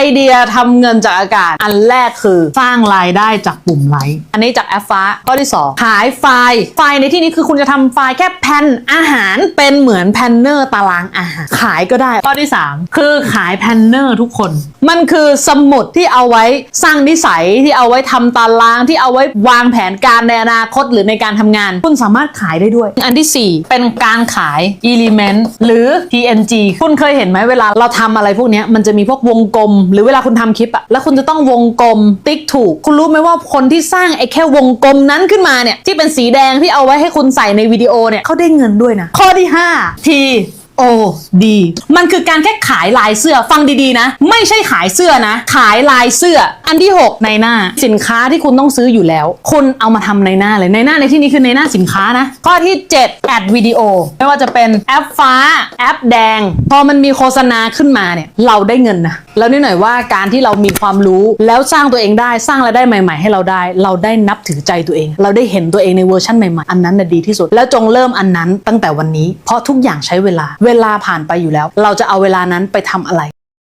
ไอเดียทำเงินจากอากาศ อันแรกคือสร้างรายได้จากปุ่มไลค์อันนี้จากแอปฟ้าข้อที่ 2 ขายไฟล์ ไฟล์ในที่นี้คือคุณจะทำไฟล์แค่แผ่นอาหารเป็นเหมือนแพนเนอร์ตารางอาหาร ขายก็ได้ ข้อที่ 3 คือขายแพนเนอร์ทุกคน มันคือสมุดที่เอาไว้สร้างนิสัยที่เอาไว้ทำตารางที่เอาไว้วางแผนการในอนาคตหรือในการทำงาน คุณสามารถขายได้ด้วย อันทีสี่4 เป็นการขาย Element หรือ PNG คุณเคยเห็นไหมเวลาเราทำอะไรพวกนี้มันจะมีพวกวงกลมหรือเวลาคุณทำคลิปอะแล้วคุณจะต้องวงกลมติ๊กถูก คุณรู้ไหมว่าคนที่สร้างไอ้แค่วงกลมนั้นขึ้นมาเนี่ยที่เป็นสีแดงที่เอาไว้ให้คุณใส่ในวิดีโอเนี่ยเขาได้เงินด้วยนะ ข้อที่ 5 T โอ้ดี มันคือการแค่ขายลายเสื้อฟังดีๆนะ ไม่ใช่ขายเสื้อนะ ขายลายเสื้อ อันที่ 6 ในหน้า สินค้าที่คุณต้องซื้ออยู่แล้ว คุณเอามาทำในหน้าเลยในหน้าในที่นี้คือในหน้าสินค้านะ ข้อที่ 7 แอดวิดีโอ ไม่ว่าจะเป็นแอปฟ้า แอปแดง พอมันมีโฆษณาขึ้นมาเนี่ย เราได้เงินนะ แล้วนี่หน่อยว่าการที่เรามีความรู้แล้วสร้างตัวเองได้สร้างรายได้ใหม่ ๆ ให้เราได้ เราได้นับถือใจตัวเอง เราได้เห็นตัวเองในเวอร์ชันใหม่ๆอันนั้นน่ะดีที่สุด แล้วจงเริ่มอันนั้นตั้งแต่วันนี้ เพราะทุกอย่างใช้เวลา เวลาผ่านไปอยู่แล้ว เราจะเอาเวลานั้นไปทำอะไร